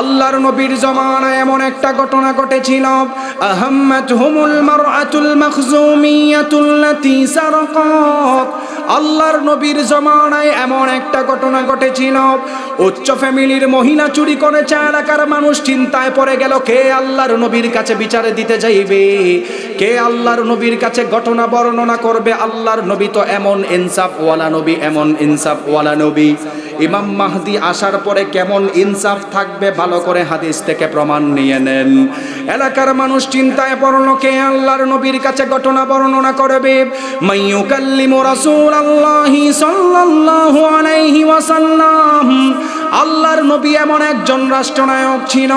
আল্লাহর নবীর জমানায় এমন একটা ঘটনা ঘটেছিল। আহম্মদ হুমুল মারআতুল মাখজুমিয়াতুল্লাতী সারাকাত। আল্লাহর নবীর জমানায় এমন একটা ঘটনা ঘটেছিল। উচ্চ ফ্যামিলির মহিলা চুরি করেছে এলাকার মানুষ, চিন্তায় পড়ে গেল, কে আল্লাহর নবীর কাছে বিচারে দিতে যাইবে? কে আল্লাহর নবীর কাছে ঘটনা বর্ণনা করবে? আল্লাহর নবী তো এমন ইনসাফ ওয়ালা নবী, এমন ইনসাফ ওয়ালা নবী। ইমাম মাহদি আসার পরে কেমন ইনসাফ থাকবে ভালো করে হাদিস থেকে প্রমাণ নিয়ে নেন। এলাকার মানুষ চিন্তায় পড়ল, কে আল্লাহর নবীর কাছে ঘটনা বর্ণনা করবে? মাইয়ুকাল্লিমু রাসূলুল্লাহি সাল্লাল্লাহু আলাইহি ওয়াসাল্লাম। আল্লাহর নবী এমন একজন রাষ্ট্রনায়ক ছিল।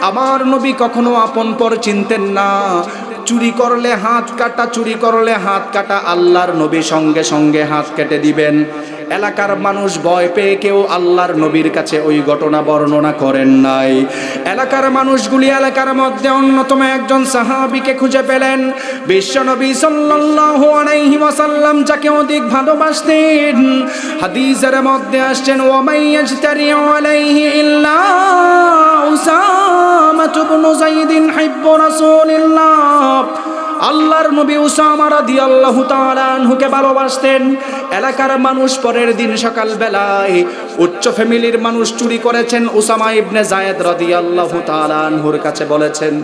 আমার নবী কখনো আপন পর চিনতেন না। চুরি করলে হাত কাটা, চুরি করলে হাত কাটা আল্লাহর নবী সঙ্গে সঙ্গে হাত কেটে দিবেন। এলাকার মানুষ ভয় পেয়ে কেউ আল্লাহর নবীর কাছে ওই ঘটনা বর্ণনা করেন নাই। এলাকার মানুষগুলি এলাকার মধ্যে অন্যতম একজন সাহাবিকে খুঁজে পেলেন। বিশ্বনবী সাল্লাল্লাহু আলাইহি ওয়াসাল্লাম যাকে অধিক ভালোবাসতেন। হাদিসের মধ্যে আসছেন ওয়ামাইয়াজতারি আলাইহি ইল্লা উসামা ইবনে যায়েদিন হিব্বু রাসূলিল্লাহ। আল্লাহর নবী উসামা রাদিয়াল্লাহু তাআলা আনহুকে ভালোবাসতেন। এলাকার মানুষ পরের দিন সকাল বেলায় উচ্চ ফ্যামিলির মানুষ চুরি করেছেন উসামা ইবনে জায়েদ রাদিয়াল্লাহু তাআলা আনহুর কাছে বলেছেন,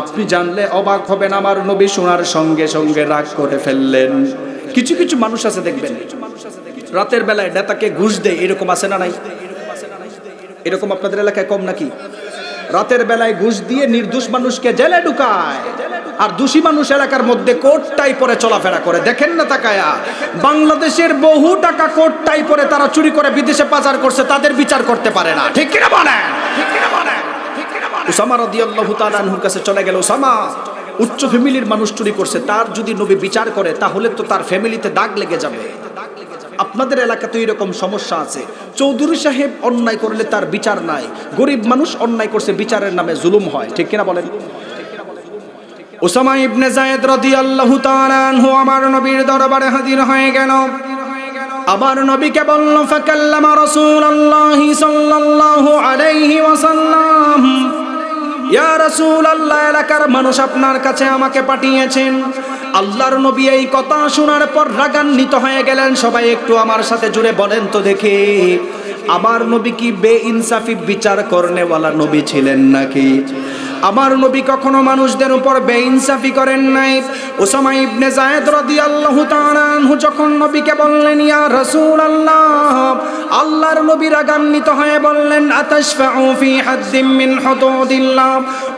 আপনি জানলে অবাক হবেন আমার নবী শোনার সঙ্গে সঙ্গে রাগ করে ফেললেন। কিছু কিছু মানুষ আছে দেখবেন, রাতের বেলায় নেতাকে ঘুষ দেয়, এরকম আছে না নাই? এরকম আপনাদের এলাকায় কম নাকি? রাতের বেলায় ঘুষ দিয়ে নির্দোষ মানুষকে জেলে ঢুকায়। আর দোষী মানুষ এলাকার মধ্যে কোটটাই পরে চলাফেরা করে। দেখেন না তাকায়া। বাংলাদেশের বহু টাকা কোটটাই পরে তারা চুরি করে বিদেশে পাচার করছে, তাদের বিচার করতে পারে না। ঠিক কিনা বলেন? ঠিক কিনা বলেন? উসামা রাদিয়াল্লাহু তাআলা আনহুর কাছে চলে গেল, উসামা, উচ্চ ফ্যামিলির মানুষ চুরি করছে, তার যদি নবী বিচার করে, তাহলে তো তার ফ্যামিলিতে দাগ লেগে যাবে। আপনাদের এলাকাতে এরকম সমস্যা আছে। চৌধুরী সাহেব অন্যায় করলে তার বিচার নাই, গরিব মানুষ অন্যায় করছে, বিচারের নামে জুলুম হয়। ঠিক কিনা বলেন? ওসামা ইবনে জায়েদ রাদিয়াল্লাহু তাআলা আনহু আমার নবীর দরবারে হাজির হয়ে গেল। আমার নবীকে বলল, ফাকাল্লামা রাসূলুল্লাহি সাল্লাল্লাহু আলাইহি ওয়াসাল্লাম। ইয়া রাসূলুল্লাহ, এলাকার মানুষ আপনার কাছে আমাকে পাঠিয়েছেন। আল্লাহর নবী এই কথা শোনার পর রাগান্বিত হয়ে গেলেন। সবাই একটু আমার সাথে জুড়ে বলেন তো দেখি, আমার নবী কি বে ইনসাফি বিচার করনেওয়ালা নবী ছিলেন নাকি? আমার নবী কখনো মানুষদের উপর বেইনসাফি করেন নাই। ওসামা ইবনে জায়েদ রাদিয়াল্লাহু তাআলা আনহু যখন নবীকে বললেন, ইয়া রাসূলুল্লাহ আল্লাহর নবী রাগান্বিত হয়ে বললেন, আতাশফাউ ফি হাদ্দিম মিন হুদুদিল্লাহ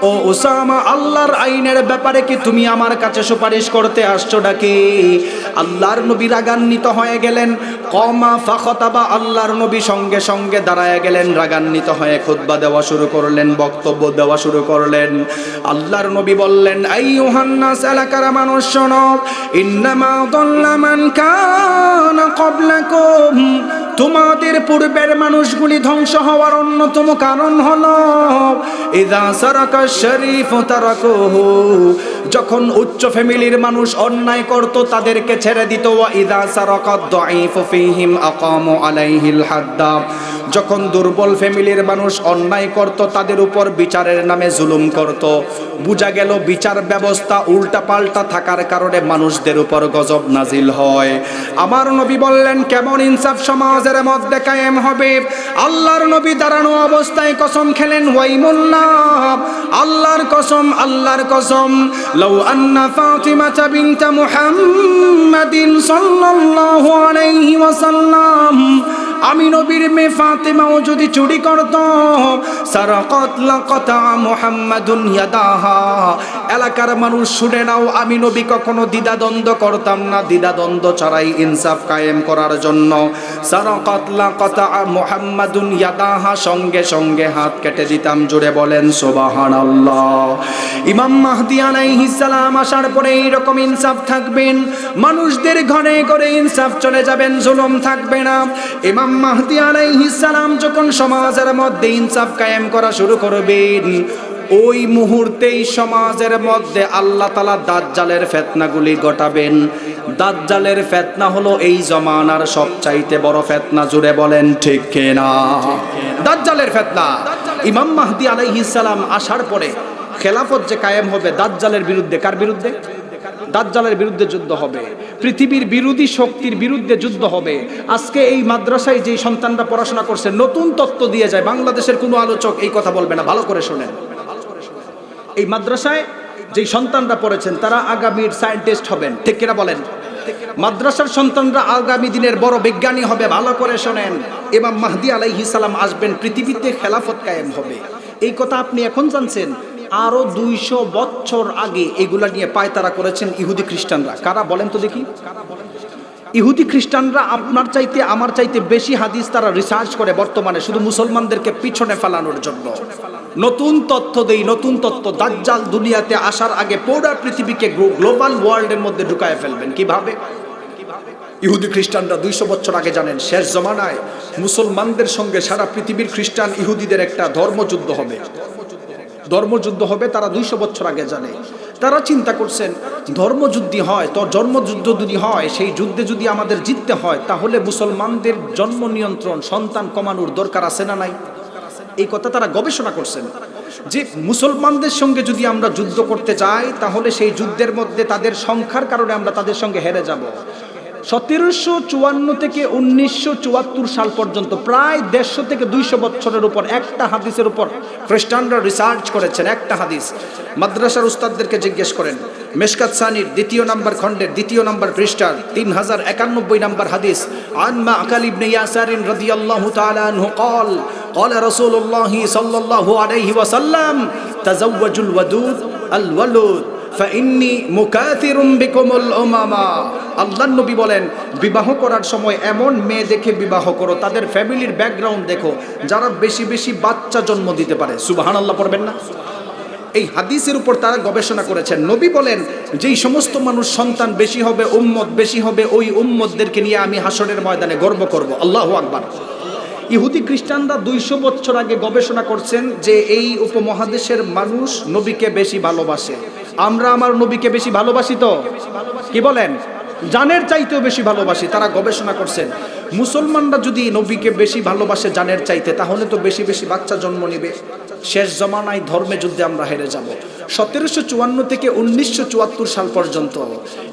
ও ওসামা আল্লাহর আইনের ব্যাপারে কি তুমি আমার কাছে সুপারিশ করতে আসছো নাকি? আল্লাহর নবী রাগান্বিত হয়ে গেলেন, কমা ফাখতাবা, আল্লাহর নবী সঙ্গে সঙ্গে দাঁড়ায় গেলেন, রাগান্বিত হয়ে খুতবা দেওয়া শুরু করলেন, বক্তব্য দেওয়া শুরু করলেন। আল্লাহর নবী বললেন আই ইউহান্নাস মানুষ শোনো ইন্নামা দল্লামান কান কবলা ক্বাবলাকুম তোমাদের পূর্বের মানুষগুলি ধ্বংস হওয়ার অন্যতম কারণ হল, ইদা সারাকা শরীফ তারাকুহু যখন উচ্চ ফ্যামিলির মানুষ অন্যায় করত, তাদেরকে ছেড়ে দিত ইদা সারাকা ফীহিম আকামু আলাইহিল হাদ্দা যখন দুর্বল ফ্যামিলির মানুষ অন্যায় করত, তাদের উপর বিচারের নামে জুলুম করত। বুঝা গেল, বিচার ব্যবস্থা উল্টা পাল্টা থাকার কারণে মানুষদের উপর গজব নাজিল হয়। আমার নবী বললেন, কেমন ইনসাফ সমাজের মধ্যে কায়েম হবে। আল্লাহর নবী দাঁড়ানো অবস্থায় কসম খেলেন ওয়াইমুল্লাহ আল্লাহর কসম আল্লাহর কসম। লাউ আন্না ফাতিমা বিনতা মুহাম্মাদিন সাল্লাল্লাহু আলাইহি ওয়াসাল্লাম। আমি নবীর মে ফাতেমাও যদি চুরি করত, সারাকাত লাকাতা মুহাম্মাদুন ইয়াদাহা। এলাকার মানুষ শুনে নাও, আমি নবী কখনো দ্বিধাদ্বন্দ্ব করতাম না। দ্বিধাদ্বন্দ্ব ছাড়াই ইনসাফ কায়েম করার জন্য। সারাকাত লাকাতা মুহাম্মাদুন ইয়াদাহা, সঙ্গে সঙ্গে হাত কেটে দিতাম জুড়ে বলেন সোবাহান আল্লাহ ইমাম মাহদি আলাইহিস সালাম আসার পরে এইরকম ইনসাফ থাকবেন। মানুষদের ঘরে ঘরে ইনসাফ চলে যাবেন, জুলুম থাকবে না। ইমাম মাহদি আলাইহিস সালাম যখন সমাজের মধ্যে ইনসাফ কায়েম করা শুরু করবেন ওই মুহূর্তেই সমাজের মধ্যে আল্লাহ তালা দাজ্জালের ফেতনাগুলি ঘটাবেন। দাজ্জালের ফেতনা হলো এই জমানার সবচাইতে বড় ফেতনা জুড়ে বলেন, ঠিক না দাজ্জালের ফেতনা। ইমাম মাহদি আলাইহিসালাম আসার পরে খেলাফত যে কায়েম হবে, দাজ্জালের বিরুদ্ধে কার বিরুদ্ধে? দাজ্জালের বিরুদ্ধে যুদ্ধ হবে। পৃথিবীর বিরোধী শক্তির বিরুদ্ধে যুদ্ধ হবে। আজকে এই মাদ্রাসায় যেই সন্তানরা পড়াশোনা করছে, নতুন তত্ত্ব দিয়ে যায়। বাংলাদেশের কোনো আলোচক এই কথা বলবে না, ভালো করে শোনেন। এই মাদ্রাসায় যেই সন্তানরা পড়েছেন, তারা আগামীর সায়েন্টিস্ট হবেন। ঠিক কিনা বলেন? মাদ্রাসার সন্তানরা আগামী দিনের বড় বিজ্ঞানী হবে, ভালো করে শোনেন। এমাম মাহদি আলাইহিস সালাম আসবেন, পৃথিবীতে খেলাফত কায়েম হবে। এই কথা আপনি এখন জানছেন? আরও দুইশো বছর আগে এগুলা নিয়ে পায়তারা করেছেন ইহুদি খ্রিস্টানরা। কারা বলেন তো দেখি? ইহুদি খ্রিস্টানরা আপনার চাইতে, আমার চাইতে বেশি হাদিস তারা রিসার্চ করে বর্তমানে, শুধু মুসলমানদেরকে পিছনে ফেলানোর জন্য। নতুন তথ্য দেই, নতুন তথ্য। দাজ্জাল দুনিয়াতে আসার আগে পুরো পৃথিবীকে গ্লোবাল ওয়ার্ল্ডের মধ্যে ঢুকায় ফেলবেন। কীভাবে ইহুদি খ্রিস্টানরা দুইশো বছর আগে জানেন, শেষ জমানায় মুসলমানদের সঙ্গে সারা পৃথিবীর খ্রিস্টান ইহুদিদের একটা ধর্মযুদ্ধ হবে। ধর্মযুদ্ধ হবে, তারা দুইশো বছর আগে জানে। তারা চিন্তা করছেন ধর্মযুদ্ধি হয়, তো জন্মযুদ্ধ যদি হয়, সেই যুদ্ধে যদি আমাদের জিততে হয়, তাহলে মুসলমানদের জন্ম নিয়ন্ত্রণ, সন্তান কমানোর দরকার আছে না নাই? এই কথা তারা গবেষণা করছেন যে মুসলমানদের সঙ্গে যদি আমরা যুদ্ধ করতে চাই, তাহলে সেই যুদ্ধের মধ্যে তাদের সংখ্যার কারণে আমরা তাদের সঙ্গে হেরে যাব। সতেরোশো চুয়ান্ন থেকে উনিশশো চুয়াত্তর সাল পর্যন্ত প্রায় দেড়শো থেকে দুইশো বছরের উপর একটা হাদিসের উপর খ্রিস্টানরা রিসার্চ করেছেন একটা হাদিস মাদ্রাসার উস্তাদদেরকে জিজ্ঞেস করেন মেশকাত সানির দ্বিতীয় নাম্বার খণ্ডের দ্বিতীয় নাম্বার পৃষ্ঠার তিন হাজার একানব্বই নাম্বার হাদিস আনমা আকাল ইবনে ইয়াসারিন রাদিয়াল্লাহু তাআলা আনহু قال قال رسول الله صلى الله عليه وسلم تزوجوا الودود الولود আল্লাহর নবী বলেন, বিবাহ করার সময় এমন মেয়ে দেখে বিবাহ করো, তাদের ফ্যামিলির ব্যাকগ্রাউন্ড দেখো, যারা বেশি বেশি বাচ্চা জন্ম দিতে পারে। সুবহানাল্লাহ পড়বেন না? এই হাদিসের উপর তারা গবেষণা করেছেন। নবী বলেন, যেই সমস্ত মানুষ সন্তান বেশি হবে, উম্মত বেশি হবে, ওই উম্মতদেরকে নিয়ে আমি হাসরের ময়দানে গর্ব করব। আল্লাহ আকবার। ইহুদি খ্রিস্টানরা দুইশো বছর আগে গবেষণা করছেন যে এই উপমহাদেশের মানুষ নবীকে বেশি ভালোবাসে। আমরা আমার নবীকে বেশি ভালোবাসি তো? কি বলেন? জানের চাইতেও বেশি ভালোবাসি, তারা গবেষণা করছেন। মুসলমানরা যদি নবীকে বেশি ভালোবাসে জানের চাইতে, তাহলে তো বেশি বেশি বাচ্চা জন্ম নেবে। শেষ জমানায় ধর্মে যুদ্ধে আমরা হেরে যাব। সতেরোশো চুয়ান্ন থেকে উনিশশো চুয়াত্তর সাল পর্যন্ত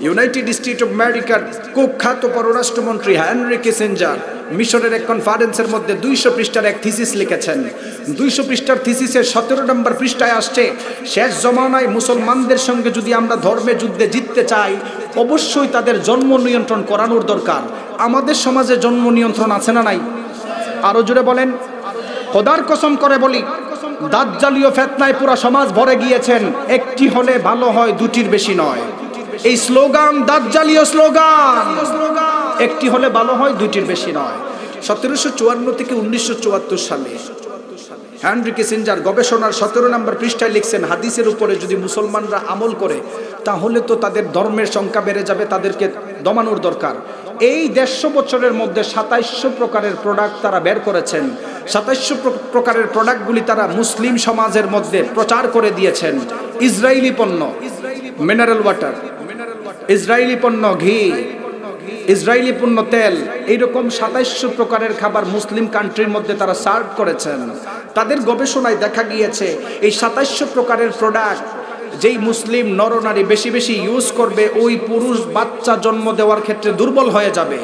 ইউনাইটেড স্টেট অফ আমেরিকার কুখ্যাত পররাষ্ট্রমন্ত্রী হেনরি কিসেঞ্জার মিশরের এক কনফারেন্সের মধ্যে দুইশো পৃষ্ঠার এক থিসিস লিখেছেন। দুইশো পৃষ্ঠার থিসিসের সতেরো নম্বর পৃষ্ঠায় আসছে, শেষ জমানায় মুসলমানদের সঙ্গে যদি আমরা ধর্মে যুদ্ধে জিততে চাই, অবশ্যই তাদের জন্ম নিয়ন্ত্রণ করানোর দরকার। আমাদের সমাজে জন্ম নিয়ন্ত্রণ আছে না নাই? আরও জুড়ে বলেন। খোদার কসম করে বলি, দাজ্জালীয় ফেতনায় পুরা সমাজ ভরে গিয়েছেন, একটি হলে ভালো হয়, দুটির বেশি নয়। এই স্লোগান, দাজ্জালীয় স্লোগান। একটি হলে ভালো হয়, দুইটির বেশি নয়। সতেরোশো চুয়ান্ন থেকে উনিশশো চুয়াত্তর সালে হ্যানরি কিসেঞ্জার গবেষণার সতেরো নম্বর পৃষ্ঠায় লিখছেন, হাদিসের উপরে যদি মুসলমানরা আমল করে, তাহলে তো তাদের ধর্মের সংখ্যা বেড়ে যাবে, তাদেরকে দমানোর দরকার। এই দেড়শো বছরের মধ্যে সাতাইশশো প্রকারের প্রোডাক্ট তারা বের করেছেন। সাতাইশশো প্রকারের প্রোডাক্টগুলি তারা মুসলিম সমাজের মধ্যে প্রচার করে দিয়েছেন। ইসরায়েলি পণ্য মিনারেল ওয়াটার ইসরায়েলি পণ্য, ঘি ইসরায়েলি পণ্য তেল, এইরকম সাতাইশশো প্রকারের খাবার মুসলিম কান্ট্রির মধ্যে তারা সার্ভ করেছেন। তাদের গবেষণায় দেখা গিয়েছে, এই সাতাইশশো প্রকারের প্রোডাক্ট যেই মুসলিম নরনারী বেশি বেশি ইউজ করবে, ওই পুরুষ বাচ্চা জন্ম দেওয়ার ক্ষেত্রে দুর্বল হয়ে যাবে।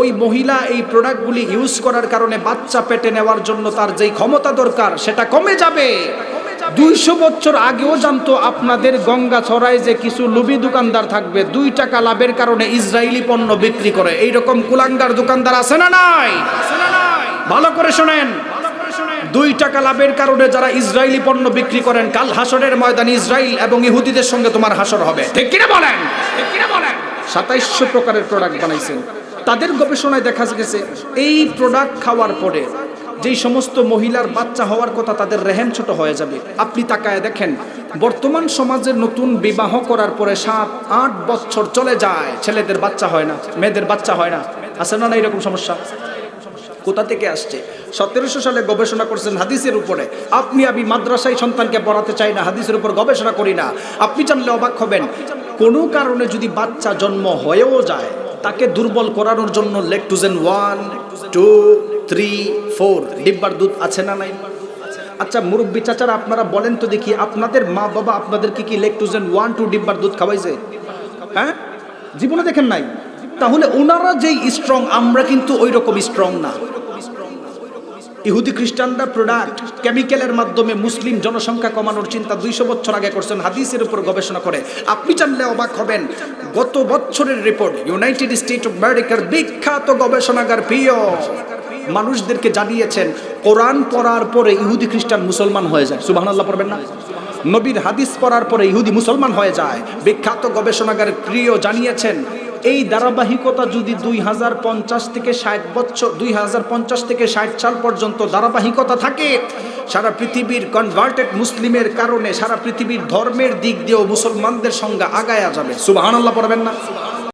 ওই মহিলা এই প্রোডাক্টগুলি ইউজ করার কারণে বাচ্চা পেটে নেওয়ার জন্য তার যেই ক্ষমতা দরকার, সেটা কমে যাবে। দুইশো বছর আগেও জানতো আপনাদের গঙ্গা ছড়ায় যে কিছু লুবি দোকানদার থাকবে। দুই টাকা লাভের কারণে ইসরায়েলি পণ্য বিক্রি করে। এইরকম কুলাঙ্গার দোকানদার আছে না নাই? ভালো করে শোনেন। দুই টাকা লাভের কারণে যারা ইসরায়েলি পণ্য বিক্রি করেন, কাল হাসরের ময়দানে ইসরায়েল এবং ইহুদিদের সঙ্গে তোমার হাসর হবে। ঠিক কিনা বলেন? কিনা বলেন? সাতাইশশো প্রকারের প্রোডাক্ট বানাইছেন। তাদের গবেষণায় দেখা গেছে, এই প্রোডাক্ট খাওয়ার পরে যেই সমস্ত মহিলার বাচ্চা হওয়ার কথা তাদের রেহেম ছোট হয়ে যাবে। আপনি তাকায় দেখেন, বর্তমান সমাজে নতুন বিবাহ করার পরে সাত, আট বছর চলে যায়, ছেলেদের বাচ্চা হয় না, মেয়েদের বাচ্চা হয় না। আছে না না এরকম সমস্যা? কোথা থেকে আসছে? সতেরোশো সালে গবেষণা করছেন হাদিসের উপরে, আপনি আমি মাদ্রাসায় সন্তানকে পড়াতে চাই না, হাদিসের উপর গবেষণা করি না। আপনি জানলে অবাক হবেন কোনো কারণে যদি বাচ্চা জন্ম হয়েও যায়, তাকে দুর্বল করানোর জন্য Lactogen one, two, three, four ডিব্বার দুধ আছে না নাই? আচ্ছা মুরব্বী চাচারা, আপনারা বলেন তো দেখি, আপনাদের মা বাবা আপনাদেরকে কি লেকটোজেন ওয়ান, টু ডিব্বার দুধ খাওয়াইছে? হ্যাঁ? জীবনে দেখেন নাই? তাহলে ওনারা যেই স্ট্রং আমরা কিন্তু ওই রকম স্ট্রং না। ইহুদি খ্রিস্টানরা প্রোডাক্ট কেমিক্যালের মাধ্যমে মুসলিম জনসংখ্যা কমানোর চিন্তা দুইশো বছর আগে করছেন, হাদিসের উপর গবেষণা করে। আপনি জানলে অবাক হবেন, গত বছরের রিপোর্ট ইউনাইটেড স্টেট অফ আমেরিকার বিখ্যাত গবেষণাগার প্রিয়। মানুষদেরকে জানিয়েছেন, কোরআন পড়ার পরে ইহুদি খ্রিস্টান মুসলমান হয়ে যায়। সুবাহ আল্লাহ পড়বেন না? নবীর হাদিস পড়ার পরে ইহুদি মুসলমান হয়ে যায়। বিখ্যাত গবেষণাগার প্রিয় জানিয়েছেন এই ধারাবাহিকতা যদি দুই হাজার পঞ্চাশ থেকে ষাট বছর, দুই হাজার পঞ্চাশ থেকে ষাট সাল পর্যন্ত ধারাবাহিকতা থাকে, সারা পৃথিবীর কনভার্টেড মুসলিমের কারণে, সারা পৃথিবীর ধর্মের দিক দিয়েও মুসলমানদের সঙ্গে আগায়া যাবে। সুবাহ আল্লাহ পড়বেন না?